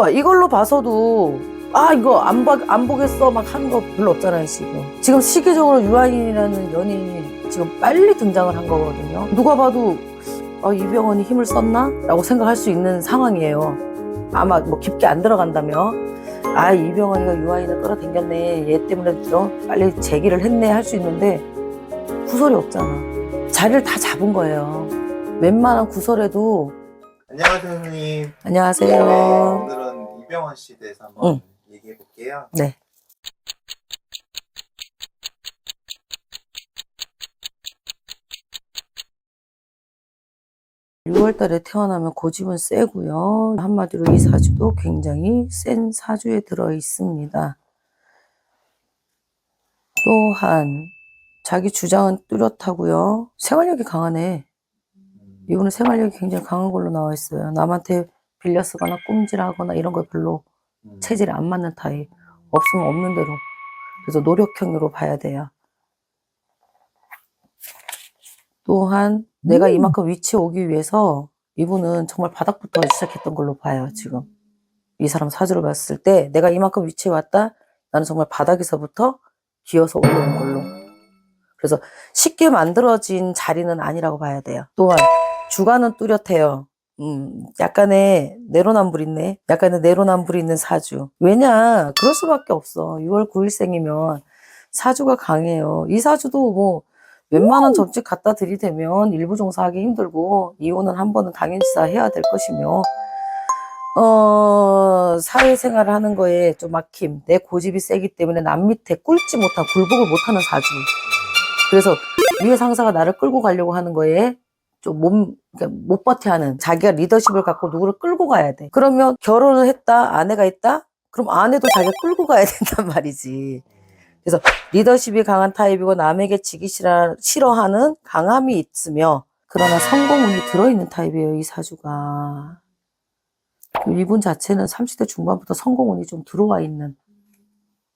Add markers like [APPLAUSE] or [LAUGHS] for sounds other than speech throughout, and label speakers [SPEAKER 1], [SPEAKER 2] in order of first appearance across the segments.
[SPEAKER 1] 봐봐 이걸로 봐서도 아 이거 안, 봐, 안 보겠어. 막 하는 거 별로 없잖아요 지금. 지금 시기적으로 유아인이라는 연예인이 지금 빨리 등장을 한 거거든요. 누가 봐도 아, 이병헌이 힘을 썼나? 라고 생각할 수 있는 상황이에요. 아마 뭐 깊게 안 들어간다면 아 이병헌이가 유아인을 끌어당겼네. 얘 때문에 어? 빨리 제기를 했네 할 수 있는데 구설이 없잖아. 자리를 다 잡은 거예요. 웬만한 구설에도
[SPEAKER 2] 안녕하세요. 네,
[SPEAKER 1] 안녕하세요.
[SPEAKER 2] 오늘은 이병헌 씨에 대해서 한번
[SPEAKER 1] 응.
[SPEAKER 2] 얘기해 볼게요.
[SPEAKER 1] 네. (6월) 달에 태어나면 고집은 세고요. 한마디로 이 사주도 굉장히 센 사주에 들어 있습니다. 또한 자기 주장은 뚜렷하고요. 생활력이 강하네.
[SPEAKER 2] 음,
[SPEAKER 1] 이분은 생활력이 굉장히 강한 걸로 나와 있어요. 남한테 빌려 쓰거나 꼼질하거나 이런 거 별로
[SPEAKER 2] 음.
[SPEAKER 1] 체질이 안 맞는 타입. 없으면 없는 대로. 그래서 노력형으로 봐야 돼요. 또한 내가 이만큼 위치에 오기 위해서 이분은 정말 바닥부터 시작했던 걸로 봐요, 지금. 이 사람 사주를 봤을 때 내가 이만큼 위치에 왔다? 나는 정말 바닥에서부터 기어서 올라온 걸로. 그래서 쉽게 만들어진 자리는 아니라고 봐야 돼요. 또한 주관은 뚜렷해요. 음, 약간의 내로남불 있네. 약간의 내로남불 있는 사주. 왜냐? 그럴 수밖에 없어. 6월 9일생이면 사주가 강해요. 이 사주도 뭐 웬만한 점집 갖다 들이대면 일부 종사하기 힘들고 이혼은 한 번은 당연시사 해야 될 것이며 어, 사회생활을 하는 거에 좀 막힘, 내 고집이 세기 때문에 남 밑에 꿇지 못한, 굴복을 못하는 사주. 그래서 위에 상사가 나를 끌고 가려고 하는 거에 좀 몸, 그러니까 못 버텨 하는 자기가 리더십을 갖고 누구를 끌고 가야 돼. 그러면 결혼을 했다, 아내가 있다? 그럼 아내도 자기가 끌고 가야 [LAUGHS] 된단 말이지. 그래서 리더십이 강한 타입이고 남에게 지기 싫어, 싫어하는 강함이 있으며 그러나 성공운이 들어있는 타입이에요, 이 사주가. 이분 자체는 30대 중반부터 성공운이 좀 들어와 있는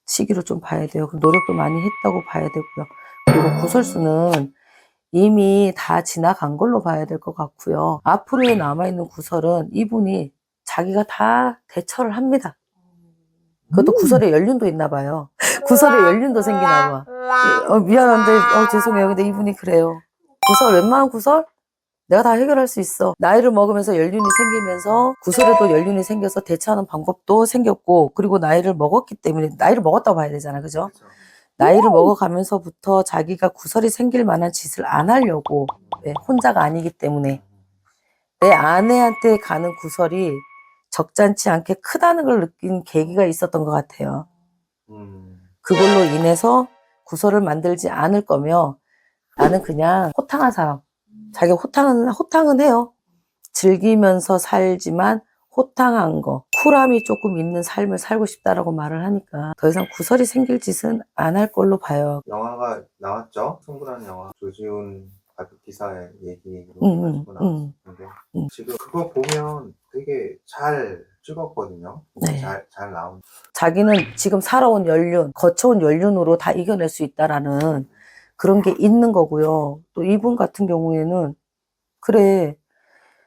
[SPEAKER 1] 시기로 좀 봐야 돼요. 그 노력도 많이 했다고 봐야 되고요. 그리고 구설수는 이미 다 지나간 걸로 봐야 될 것 같고요. 앞으로에 남아있는 구설은 이분이 자기가 다 대처를 합니다. 그것도 구설에 연륜도 있나 봐요. [LAUGHS] 구설에 연륜도 생기나 봐. 어, 미안한데, 어, 죄송해요. 근데 이분이 그래요. 구설, 웬만한 구설? 내가 다 해결할 수 있어. 나이를 먹으면서 연륜이 생기면서 구설에도 연륜이 생겨서 대처하는 방법도 생겼고, 그리고 나이를 먹었기 때문에, 나이를 먹었다고 봐야 되잖아. 그죠?
[SPEAKER 2] 그렇죠.
[SPEAKER 1] 나이를 먹어가면서부터 자기가 구설이 생길 만한 짓을 안 하려고, 네, 혼자가 아니기 때문에. 내 아내한테 가는 구설이 적잖지 않게 크다는 걸 느낀 계기가 있었던 것 같아요.
[SPEAKER 2] 음.
[SPEAKER 1] 그걸로 인해서 구설을 만들지 않을 거며 나는 그냥 호탕한 사람. 자기가 호탕은, 호탕은 해요. 즐기면서 살지만 호탕한 거, 쿨함이 조금 있는 삶을 살고 싶다라고 말을 하니까 더 이상 구설이 생길 짓은 안 할 걸로 봐요.
[SPEAKER 2] 영화가 나왔죠? 승부라는 영화. 조지훈 바둑 기사의 얘기로
[SPEAKER 1] 음, 음,
[SPEAKER 2] 나왔는데
[SPEAKER 1] 음.
[SPEAKER 2] 지금 그거 보면 되게 잘 찍었거든요.
[SPEAKER 1] 네.
[SPEAKER 2] 잘, 잘 나온.
[SPEAKER 1] 자기는 지금 살아온 연륜, 거쳐온 연륜으로 다 이겨낼 수 있다라는 그런 게 있는 거고요. 또 이분 같은 경우에는 그래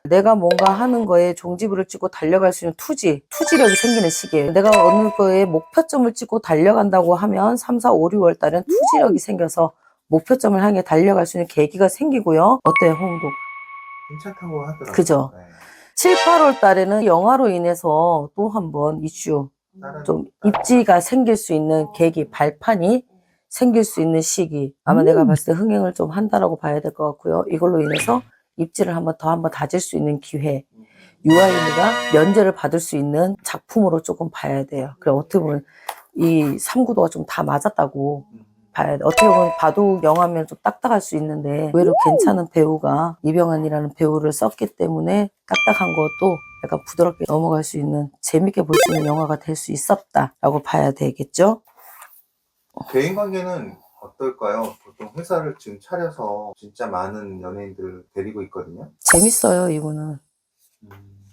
[SPEAKER 1] 내가 뭔가 하는 거에 종지부를 찍고 달려갈 수 있는 투지, 투지력이 생기는 시기예요. 내가 어느 거에 목표점을 찍고 달려간다고 하면 3, 4, 5, 6월 달은 투지력이 생겨서 목표점을 향해 달려갈 수 있는 계기가 생기고요. 어때요, 홍도?
[SPEAKER 2] 괜찮다고 하더라고요.
[SPEAKER 1] 그죠?
[SPEAKER 2] 네.
[SPEAKER 1] 7, 8월 달에는 영화로 인해서 또 한 번 이슈, 좀 입지가 생길 수 있는 계기, 발판이 생길 수 있는 시기. 아마 내가 봤을 때 흥행을 좀 한다라고 봐야 될 것 같고요. 이걸로 인해서 입지를 한번 더 한번 다질 수 있는 기회. 유아인이가 면제를 받을 수 있는 작품으로 조금 봐야 돼요. 그래 어떻게 보면 이 삼구도가 좀 다 맞았다고
[SPEAKER 2] 음.
[SPEAKER 1] 봐야 돼. 어떻게 보면 바둑 영화면 좀 딱딱할 수 있는데 의외로 괜찮은 배우가 이병헌이라는 배우를 썼기 때문에 딱딱한 것도 약간 부드럽게 넘어갈 수 있는 재밌게 볼 수 있는 영화가 될 수 있었다라고 봐야 되겠죠.
[SPEAKER 2] 대인 관계는 어떨까요? 보통 회사를 지금 차려서 진짜 많은 연예인들을 데리고 있거든요.
[SPEAKER 1] 재밌어요 이분은
[SPEAKER 2] 음,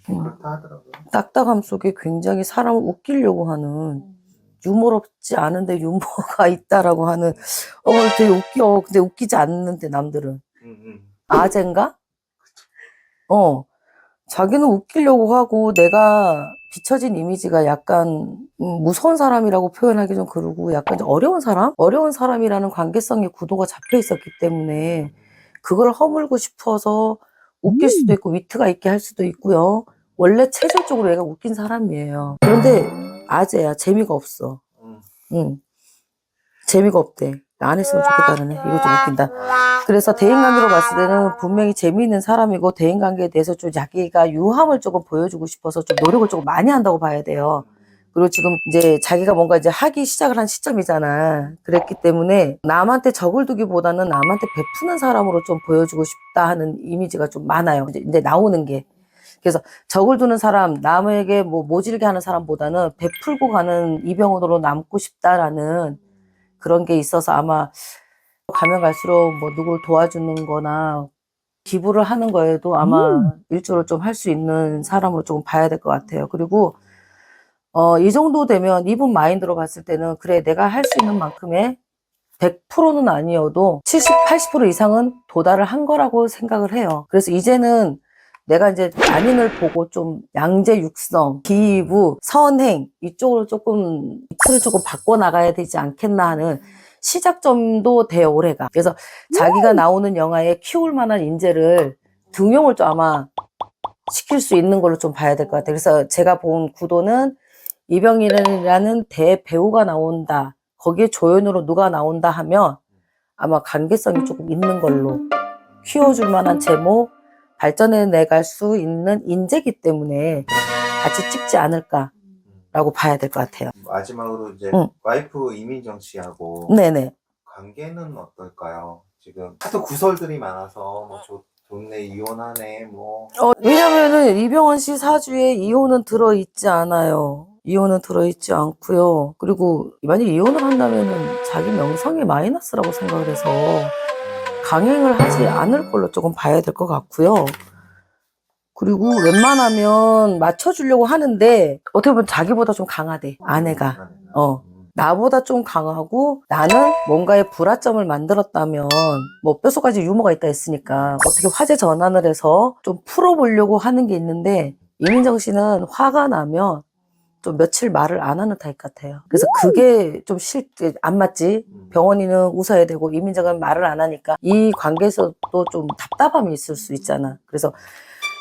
[SPEAKER 1] 음.
[SPEAKER 2] 그렇다 하더라고요.
[SPEAKER 1] 딱딱함 속에 굉장히 사람을 웃기려고 하는 유머롭지 않은데 유머가 [LAUGHS] 있다라고 하는 어 되게 웃겨 근데 웃기지 않는데 남들은
[SPEAKER 2] 음, 음.
[SPEAKER 1] 아젠가? 어 자기는 웃기려고 하고 내가 비춰진 이미지가 약간 음, 무서운 사람이라고 표현하기 좀 그러고 약간 좀 어려운 사람? 어려운 사람이라는 관계성의 구도가 잡혀 있었기 때문에 그걸 허물고 싶어서 웃길 수도 있고 위트가 있게 할 수도 있고요. 원래 체질적으로 얘가 웃긴 사람이에요. 그런데 아재야 재미가 없어.
[SPEAKER 2] 음.
[SPEAKER 1] 응. 재미가 없대. 안 했으면 좋겠다는 애. 이거 좀 웃긴다. 그래서 대인관계로 봤을 때는 분명히 재미있는 사람이고 대인관계에 대해서 좀 자기가 유함을 조금 보여주고 싶어서 좀 노력을 조금 많이 한다고 봐야 돼요. 그리고 지금 이제 자기가 뭔가 이제 하기 시작을 한 시점이잖아. 그랬기 때문에 남한테 적을 두기보다는 남한테 베푸는 사람으로 좀 보여주고 싶다 하는 이미지가 좀 많아요. 이제, 이제 나오는 게. 그래서 적을 두는 사람, 남에게 뭐 모질게 하는 사람보다는 베풀고 가는 이병헌으로 남고 싶다라는 그런 게 있어서 아마 가면 갈수록 뭐 누굴 도와주는 거나 기부를 하는 거에도 아마 일조를 좀 할 수 있는 사람으로 조금 봐야 될 것 같아요. 그리고 어, 이 정도 되면 이분 마인드로 봤을 때는 그래 내가 할 수 있는 만큼의 100%는 아니어도 70, 80% 이상은 도달을 한 거라고 생각을 해요. 그래서 이제는 내가 이제 난인을 보고 좀 양재 육성, 기부, 선행 이쪽으로 조금 틀을 조금 바꿔 나가야 되지 않겠나 하는 시작점도 돼요 올해가. 그래서 자기가 나오는 영화에 키울 만한 인재를 등용을 좀 아마 시킬 수 있는 걸로 좀 봐야 될 것 같아요. 그래서 제가 본 구도는 이병일이라는 대배우가 나온다. 거기에 조연으로 누가 나온다 하면 아마 관계성이 조금 있는 걸로 키워줄 만한 제목, 발전해 내갈 수 있는 인재기 때문에 같이 찍지 않을까라고 봐야 될 것 같아요.
[SPEAKER 2] 마지막으로 이제
[SPEAKER 1] 응.
[SPEAKER 2] 와이프 이민정 씨하고
[SPEAKER 1] 네네.
[SPEAKER 2] 관계는 어떨까요? 지금 하도 구설들이 많아서 뭐 좋, 좋네 이혼하네 뭐
[SPEAKER 1] 어, 왜냐면은 이병헌 씨 사주에 이혼은 들어있지 않아요. 이혼은 들어있지 않고요. 그리고 만약 이혼을 한다면은 자기 명성이 마이너스라고 생각을 해서 강행을 하지 않을 걸로 조금 봐야 될 것 같고요. 그리고 웬만하면 맞춰주려고 하는데 어떻게 보면 자기보다 좀 강하대 아내가 어.
[SPEAKER 2] 음.
[SPEAKER 1] 나보다 좀 강하고 나는 뭔가의 불화점을 만들었다면 뭐 뼛속까지 유머가 있다 했으니까 어떻게 화제 전환을 해서 좀 풀어보려고 하는 게 있는데 이민정 씨는 화가 나면 좀 며칠 말을 안 하는 타입 같아요. 그래서 그게 좀 싫, 안 맞지?
[SPEAKER 2] 음.
[SPEAKER 1] 병원이는 웃어야 되고 이민정은 말을 안 하니까 이 관계에서도 좀 답답함이 있을 수 있잖아. 그래서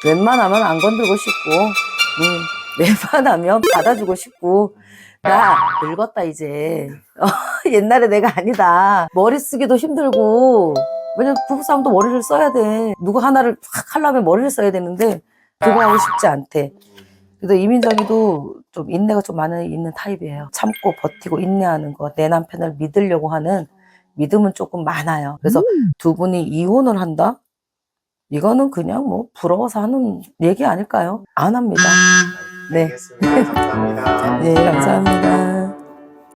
[SPEAKER 1] 웬만하면 안 건들고 싶고, 음, [LAUGHS] 웬만하면 받아주고 싶고, 나 늙었다 이제. 어, [LAUGHS] 옛날에 내가 아니다. 머리 쓰기도 힘들고, 왜냐면 부부싸움도 머리를 써야 돼. 누구 하나를 확 하려면 머리를 써야 되는데 그거 하고 싶지 않대. 그래서 이민정이도 좀 인내가 좀 많이 있는 타입이에요. 참고 버티고 인내하는 거, 내 남편을 믿으려고 하는 믿음은 조금 많아요. 그래서 두 분이 이혼을 한다? 이거는 그냥 뭐 부러워서 하는 얘기 아닐까요? 안 합니다. 네.
[SPEAKER 2] 알겠습니다. 감사합니다.
[SPEAKER 1] 네, 감사합니다.